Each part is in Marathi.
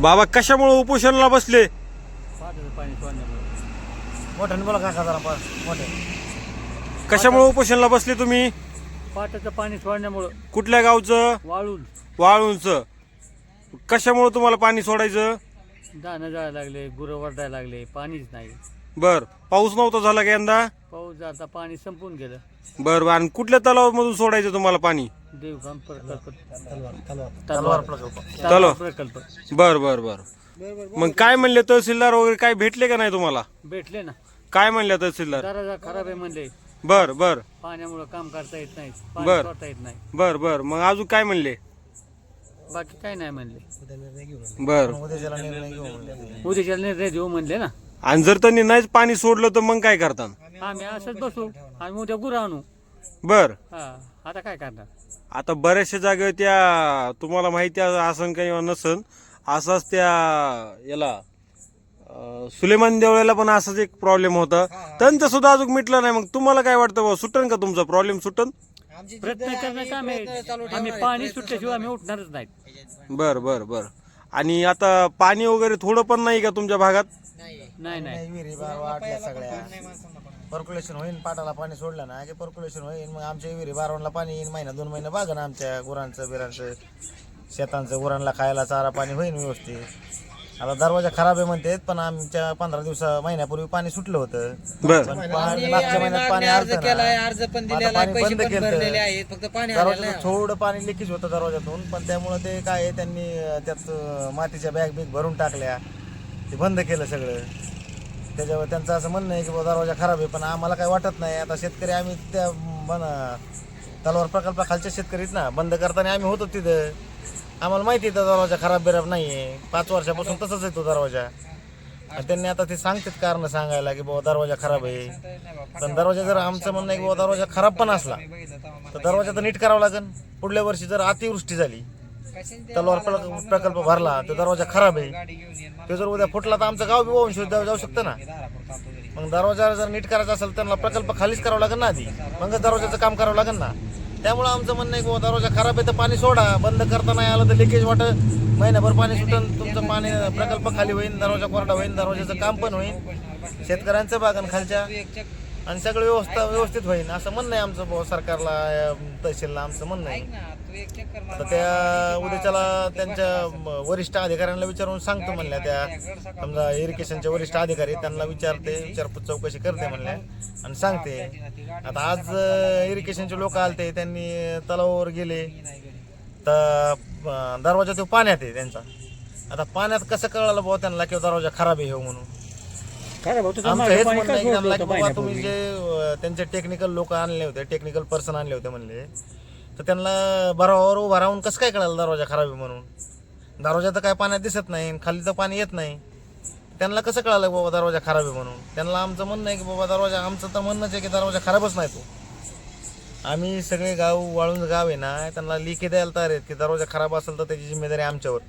बाबा कशामुळे उपोषणाला बसले? मोठ्याने बोला काका जरा कशामुळे उपोषणाला बसले तुम्ही? पाटाचं पाणी सोडण्यामुळं. कुठल्या गावचं? वाळून. वाळूंचं. कशामुळे तुम्हाला पाणी सोडायचं? दाणं जायला लागले गुरं वरडायला लागले पाणीच नाही. बर पाऊस नव्हता झाला का यंदा? पाऊस जाता पाणी संपून गेलं. बर बर आणि कुठल्या तलावामधून सोडायचं तुम्हाला पाणी? देवगाम प्रकल्प. तलवार तलवार प्रकल्प. बर बर बर. मग काय म्हणले तहसीलदार वगैरे काय भेटले का नाही तुम्हाला? भेटले ना. काय म्हणले तहसीलदार? दराजा खराब आहे म्हणले. बर बर. पाण्यामुळं काम करता येत नाही. पाणी बर. सोडता येत नाही. बर बर. मग अजून काय म्हणले? बाकी काय नाही म्हणले. बर. उद्याच्या निर्णय देऊ म्हणले ना. आणि जर त्यांनी नाहीच पाणी सोडलं तर मग काय करता? आम्ही असंच बसू. आम्ही उद्या गुरं आणू. बर. हा आता काय करणार? आता बऱ्याचशा जागेवर त्या तुम्हाला माहिती असन काही नसन. असाच त्या याला अं, सुलेमान देवळ्याला पण असाच एक प्रॉब्लेम होता. त्यांचं सुद्धा अजून मिटलं नाही. मग तुम्हाला काय वाटतं बुवा, सुटन का तुमचा प्रॉब्लेम सुटन? प्रयत्न करणं काम आहे. आम्ही पाणी सुटल्याशिवाय आम्ही उठणारच नाहीत. बर बर बर. आणि आता पाणी वगैरे थोडं पण नाही का तुमच्या भागात? नाही. नाही नाही. विहिरी बार वाटल्या सगळ्या. पर्क्युलेशन होईल पाटाला पाणी सोडलं ना की पर्क्युलेशन होईल मग आमच्या विहिरी बारवणला पाणी येईल महिना दोन महिने बागन आमच्या गुरांचं बिरांचं शेतांचं गुरांना खायला चारा पाणी होईल व्यवस्थित. आता दरवाजा खराब आहे म्हणतात पण आमच्या पंधरा दिवसा महिन्यापूर्वी पाणी सुटलं होतं. बर. पण पाणी मागच्या महिन्यात पाणी अर्ज आलतं केलाय ना. अर्ज पण आता दिलेला आहे पाणी पैसे बंद पण केलतं. भरलेले आहेत फक्त पाणी आलेलं दरवाजातून नाही थोडं पाणी लिकेज होतं दरवाजातून पण त्यामुळं ते काय आहे, त्यांनी अं, त्यात अं, मातीच्या बॅग बिग भरून टाकल्या. ते बंद केलं सगळं. त्याच्यावर त्यांचं असं म्हणणं आहे की बाबा दरवाजा खराब आहे पण आम्हाला काय वाटत नाही. आता शेतकरी आम्ही त्या बन तलवार प्रकल्पाखालचे शेतकरीच ना बंद करताना आम्ही होतो तिथं. आम्हाला माहिती आहे तो दरवाजा खराब बिराब नाही आहे पाच वर्षापासून तसंच आहे तो दरवाजा. आणि त्यांनी आता ते सांगतात कारण सांगायला की बाबा दरवाजा खराब आहे. पण दरवाजा जर आमचं म्हणणं आहे की बाबा दरवाजा खराब पण असला तर दरवाजा तर नीट करावा लागेल. पुढल्या वर्षी जर अतिवृष्टी झाली तलवार प्रक- प्रकल्प भरला तर दरवाजा खराब आहे. तो जर उद्या फुटला तर आमचं गाव बी वाहून जाऊ शकतं ना. मग दरवाजा जर नीट करायचा असेल त्यांना प्रकल्प खालीच करावा लागेल ना आधी. मगच दरवाजाचं काम करावं लागेल ना. त्यामुळे आमचं म्हणणं आहे की बाबा दरवाजा खराब आहे तर पाणी सोडा. बंद करता नाही आलं तर लिकेज वाट महिनाभर पाणी सुटून तुमचं पाणी प्रकल्प खाली होईल दरवाजा कोरडा होईल दरवाजाचं काम पण होईल शेतकऱ्यांचं बागन खालच्या. आणि सगळं व्यवस्था व्यवस्थित होईल असं म्हणणं आहे आमचं सरकारला तहसीलला आमचं म्हणणं आहे. आता त्या उद्याच्याला त्यांच्या वरिष्ठ अधिकाऱ्यांना विचारून सांगतो म्हणल्या त्या. समजा इरिगेशनचे वरिष्ठ अधिकारी त्यांना विचारते विचारपूस चौकशी करते म्हणल्या आणि सांगते. आता आज इरिगेशनचे लोक आलते त्यांनी तलावावर गेले. तर दरवाजा तो पाण्यात आहे त्यांचा. आता पाण्यात कसं कळालं बाबा त्यांना की दरवाजा खराब आहे हो म्हणून? भाऊ आमचं हेच तुम्ही? जे त्यांचे टेक्निकल लोक आणले होते टेक्निकल पर्सन आणले होते म्हणले तर त्यांना बरावर उभा राहून कसं काय कळालं दरवाजा खराब आहे म्हणून? दरवाजा तर काय पाण्यात दिसत नाही खाली तर पाणी येत नाही. त्यांना कसं कळालं बाबा दरवाजा खराब आहे म्हणून? त्यांना आमचं म्हणणं आहे की बाबा दरवाजा आमचं तर म्हणणंच आहे की दरवाजा खराबच नाही तो. आम्ही सगळे गाव वाळून गाव आहे ना त्यांना लिखी द्यायला तयार आहेत की दरवाजा खराब असेल तर त्याची जिम्मेदारी आमच्यावर.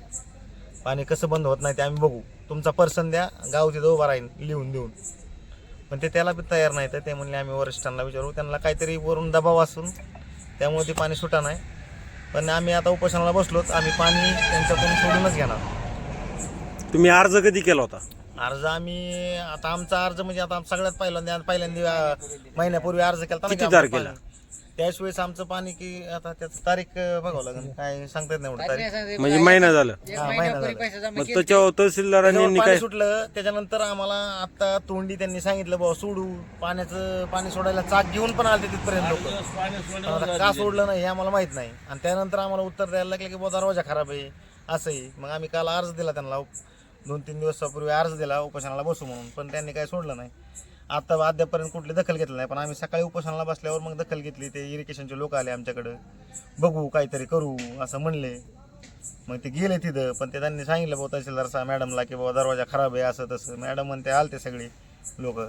पाणी कसं बंद होत नाही ते आम्ही बघू. तुमचा पर्सन द्या गाव तिथं उभा राहील लिहून देऊन. पण ते त्याला बी तयार नाही तर ते म्हणले आम्ही वरिष्ठांना विचारू. त्यांना काहीतरी वरून दबाव असून त्यामुळे ते पाणी सुटा नाही पण आम्ही आता उपोषणाला बसलोत. आम्ही पाणी त्यांच्याकडून सोडूनच घेणार. तुम्ही अर्ज कधी केला होता? अर्ज आम्ही आता आमचा अर्ज म्हणजे आता सगळ्यात पहिल्यांदा पहिल्यांदा महिन्यापूर्वी अर्ज केला किती तारखेला? त्याच आमचं पाणी की आता त्याचं तारीख बघावं लागेल. काय सांगता येत नाही एवढं तारीख. म्हणजे महिना झालं. हा, महिना पैसे जमा मग केले. त्याच्यावर तहसीलदारांनी पाणी सुटलं त्याच्यानंतर आम्हाला आता तोंडी त्यांनी सांगितलं बाबा सोडू. पाण्याचं पाणी सोडायला चाक घेऊन पण आले तिथपर्यंत लोक. आता का सोडलं नाही हे आम्हाला माहीत नाही. आणि त्यानंतर आम्हाला उत्तर द्यायला लागलं की बाबा दरवाजा खराब आहे. असंही. मग आम्ही काल अर्ज दिला त्यांना. दोन तीन दिवसापूर्वी अर्ज दिला उपोषणाला बसू म्हणून. पण त्यांनी काही सोडलं नाही. आता अद्यापर्यंत कुठली दखल घेतली नाही पण आम्ही सकाळी उपोषणाला बसल्यावर मग दखल घेतली. ते इरिगेशनचे लोक आले आमच्याकडं. बघू काहीतरी करू असं म्हणले. मग ते गेले तिथं पण ते त्यांनी सांगितलं बाबा तहसीलदार मॅडमला की बाबा दरवाजा खराब आहे असं तसं. मॅडम म्हणते आलते सगळे लोक.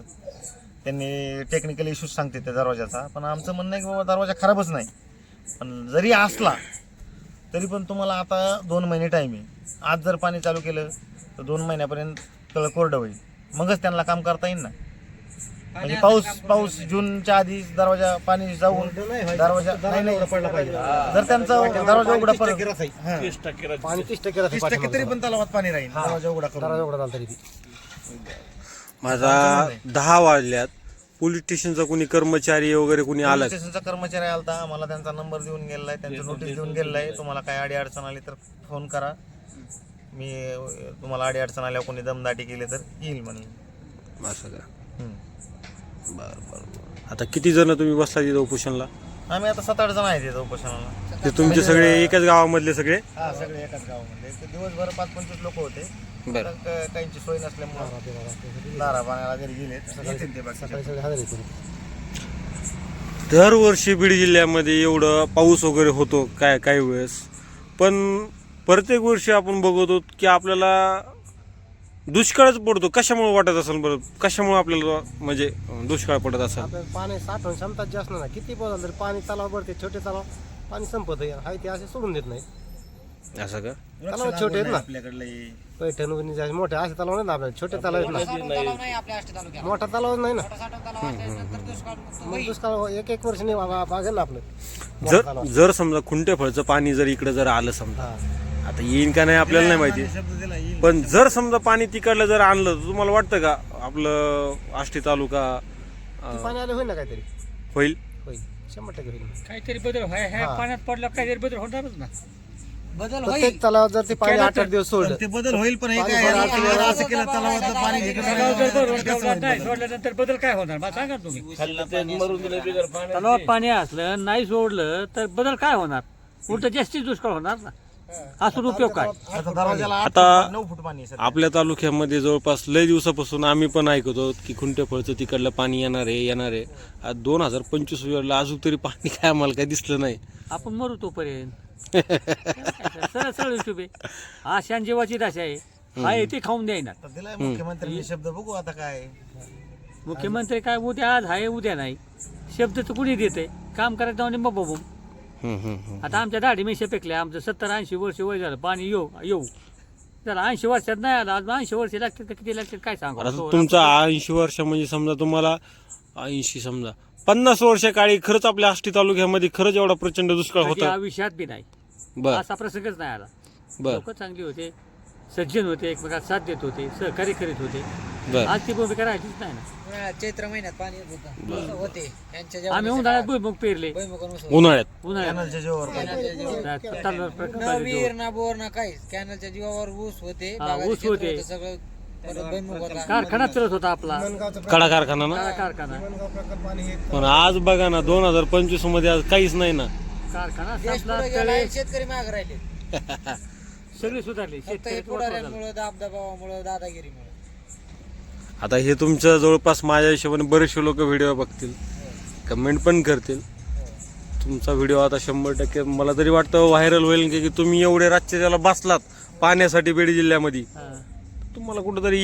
त्यांनी टेक्निकल इश्यूज सांगते त्या दरवाजाचा पण आमचं म्हणणं आहे की बाबा दरवाजा खराबच नाही. पण जरी असला तरी पण तुम्हाला आता दोन महिने टाईम आहे. आज जर पाणी चालू केलं तर दोन महिन्यापर्यंत तळ कोरडं होईल. मगच त्यांना काम करता येईल ना. म्हणजे पाऊस पाऊस जूनच्या आधी दरवाजा पाणी जाऊन दरवाजा नाही नाही. पडला पाहिजे. जर त्यांचा दरवाजा उघडा परत. पाणी तीस टक्के राहते तीस टक्के तरी पण तलावात पाणी राहील. दरवाजा उघडा दरवाजा उघडा झाला तरी. माझा दहा वाजल्यात. पोलीस स्टेशनचा कोणी कर्मचारी वगैरे कोणी आला स्टेशनचा कर्मचारी आलता. मला त्यांचा नंबर देऊन गेलाय त्यांची नोटीस देऊन गेलाय तुम्हाला काय अडी अडचण आली तर फोन करा. मी तुम्हाला अडी अडचण आल्यावर कोणी दमदाटी केली तर येईल म्हणून. असं का. बरं बरं बरं. आता किती जण तुम्ही बसला तिथं उपोषणला? आम्ही आता सात आठ जण आहेत इथं उपोषणाला. ते तुमचे सगळे एकाच गावामधले सगळे? हा सगळे एकाच गावामध्ये ते दिवसभर पाच पंचवीस लोक होते. बरं. काहींची सोय नसल्यामुळे दारा पाण्याला घरी गेले दरवर्षी बीड जिल्ह्यामध्ये एवढं पाऊस वगैरे होतो काय काही वेळेस. पण प्रत्येक वर्षी आपण बघतो की आपल्याला दुष्काळच पडतो. कशामुळे वाटत असेल बरं? कशामुळे आपल्याला म्हणजे दुष्काळ पडत असेल? आपल्याला पाणी साठवण क्षमता जास्त नाही. किती बोलाल तरी पाणी तलाव भरते छोटे तलाव. पाणी संपत आहे. ते असे सोडून देत नाही. असं का? तलाव छोटे आहेत नाही ना. आपल्याकडले पैठण वगैरे जे मोठे असे तलाव नाही ना आपल्याला छोटे तलाव आहेत ना. मोठा तलाव नाही ना. मग दुष्काळ एक एक वर्ष नाही बागेल ना आपलं. मोठा जर तलाव. जर समजा खुंटेफळचं पाणी जर इकडे जर आलं समजा हा. आता येईन का नाही आपल्याला नाही माहिती. पण जर समजा पाणी तिकडलं जर आणलं तर तुम्हाला वाटतं का आपलं आष्टी तालुका ते अं, पाणी आलं होईल ना काहीतरी? होईल. होईल. शंभर टक्के होईल. काहीतरी बदल व्हाय ह्या हा. पाण्यात पडला काहीतरी बदल होणारच ना. प्रत्येक तलावात जर ते पाणी आठ आठ तर- दिवस सोडलं. ते बदल होईल पण हे काय लागलं. असं केलं तलावातलं पाणी तलाव जर भरून कसं ठेवला होईल नाही. बदल? सोडल्यानंतर बदल काय होणार? मला सांगा ना तुम्ही. तलावात पाणी असलं नाही सोडलं तर बदल काय होणार? उलट जास्तीच दुष्काळ होणार ना. असून उपयोग काय? आता दरवाजाला आठ आता- फूट, नऊ फूट पाणी आहे सध्या. आपल्या तालुक्यामध्ये जवळपास लय दिवसापासून आम्ही पण ऐकतो की खुंटेफळचं तिकडलं पाणी येणार आहे येणार आहे. आज दोन हजार पंचवीस वेळेला अजून तरी पाणी काय आम्हाला काय दिसलं नाही. आपण मरू तोपर्यंत. सरळ सरळ हिशोब आहे. आशा जीवाची दशा आहे. आहे ते खाऊन द्यायना दिलाय मुख्यमंत्र्यांनी शब्द बघू आता काय. मुख्यमंत्री काय उद्या आज आहे उद्या नाही. शब्द तर कुणी देते काम करायचं म्हणजे मग बघू. आता आमच्या दाढी मिशा पेकल्या आमचं सत्तर ऐंशी वर्ष वय झालं पाणी येऊ येऊ. जरा ऐंशी वर्षात नाही आलं आज ऐंशी वर्ष लागतील का किती लागतील काय सांगू तुमचा ऐंशी वर्ष म्हणजे समजा तुम्हाला ऐंशी समजा. पन्नास वर्ष काळी खरंच आपल्या आष्टी तालुक्यामध्ये खरंच एवढा प्रचंड दुष्काळ कधी होता. आयुष्यात बी नाही. बर. असा प्रसंगच नाही आला. बर. लोक चांगली होते सज्जन होते एकमेकात साथ देत होते सहकार्य करीत होते. बर. आज ती भूमिका नाही ना. उन्हाळ्यात चैत्र महिन्यात पाणी येत होतं. होते. यांच्या जेवणाच्या आम्ही उन्हाळ्यात भुईमुग पेरले. भुईमुगावर ऊस उन्हाळ्यात? उन्हाळ्यात. कॅनलच्या जीवावर. तांदूळ न विहीर ना बोर ना काहीच. कॅनलच्या जीवावर ऊस होते. हा, ऊस क्षेत्र होते. होतं सगळं परत भुईमुग होता. कारखाना चलत होता आपला. कडा कारखाना ना? काळा कारखाना पण आज बघा ना दोन हजार पंचवीसमध्ये आज काहीच नाही ना. कारखाना देश संपला पुढे तळे गेला शेतकरी माग राहिले. सगळे सुधारले. फक्त हे शेतकरी पुढाऱ्यांमुळे दाबदबावामुळे दादागिरीमुळे. आता हे तुमच्या जवळपास माझ्या हिशोबाने बरेचसे लोक व्हिडिओ बघतील कमेंट पण करतील तुमचा व्हिडिओ आता शंभर टक्के मला तरी वाटतं व्हायरल होईल की की तुम्ही एवढे रातचे त्याला बसलात पाण्यासाठी बीड जिल्ह्यामध्ये. तुम्हाला कुठंतरी